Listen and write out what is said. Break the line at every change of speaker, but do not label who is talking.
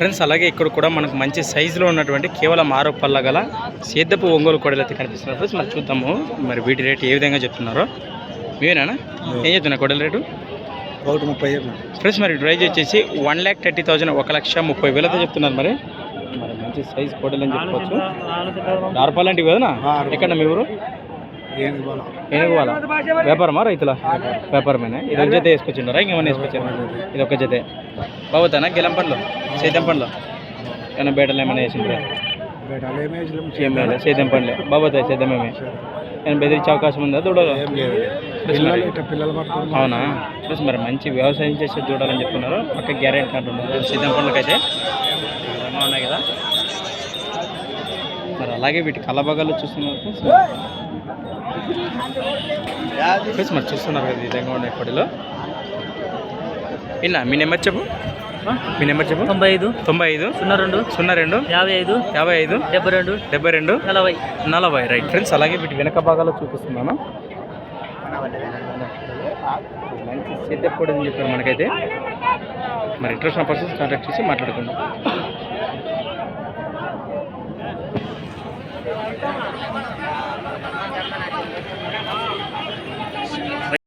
Friends అలాగే ఇక్కడ కూడా మనకు మంచి సైజులో ఉన్నటువంటి కేవలం ఆరు పళ్ళ గల సేద్దపు ఒంగోలు కోడలు అయితే కనిపిస్తున్నారు ఫ్రెండ్స్. మరి చూద్దాము మరి వీటి రేటు ఏ విధంగా చెప్తున్నారో. మీరేనా ఏం చెప్తున్నా కోడల రేటు?
ఒకటి ముప్పై
ఫ్రెండ్స్ మరి ప్రైజ్ వచ్చేసి వన్ ల్యాక్ థర్టీ థౌసండ్ ఒక లక్ష ముప్పై వేలతో చెప్తున్నారు మరి. మరి మంచి సైజ్ కోడలు అని చెప్పుకోవచ్చు. దారపాలంటివి కదనా ఎక్కడ మీ ఊరు? ఏనుగు వాళ్ళ వ్యాపారమా రైతుల? వ్యాపారమేనా? ఇది ఒక జత వేసుకొచ్చిండారా? ఇంకేమైనా వేసుకొచ్చారా? ఇది ఒక జతే. బాగుతానా? గెలం పండ్లు? సేద్యం పండ్లు? ఏమైనా బేటలు ఏమైనా వేసిండ్రా? ఏం లేదు సేద్యం పండ్లే. బాబోతాయి సేద్యం ఏమి ఏమైనా బెదిరించే అవకాశం ఉందా? దూడలు? అవునా? ప్లస్ మరి మంచి వ్యవసాయం చేసే చూడాలని చెప్తున్నారు పక్క గ్యారెంటీ అంటున్నారు. సిద్ధం పనులకైతే విధంగా ఉన్నాయి కదా. మరి అలాగే వీటి కలబగలు చూస్తున్నారు. ఫ్రెండ్స్. మరి చూస్తున్నారు కదా ఈ విధంగా ఉన్నాయి విన్నా మీ నెంబర్ చెప్పు. మీ నెంబర్ చెప్పు.
తొంభై ఐదు.
తొంభై ఐదు.
సున్నా రెండు.
సున్నా రెండు.
యాభై ఐదు.
యాభై ఐదు.
డెబ్బై రెండు.
డెబ్బై రెండు.
నలభై.
నలభై. రైట్ ఫ్రెండ్స్ అలాగే వీటి వెనక భాగాలు చూపిస్తున్నాను. మంచి అని చెప్పారు మనకైతే. మరి ఇంట్రెస్ట్ ఉన్న పర్సన్స్ కాంటాక్ట్ చేసి మాట్లాడుకుందాం.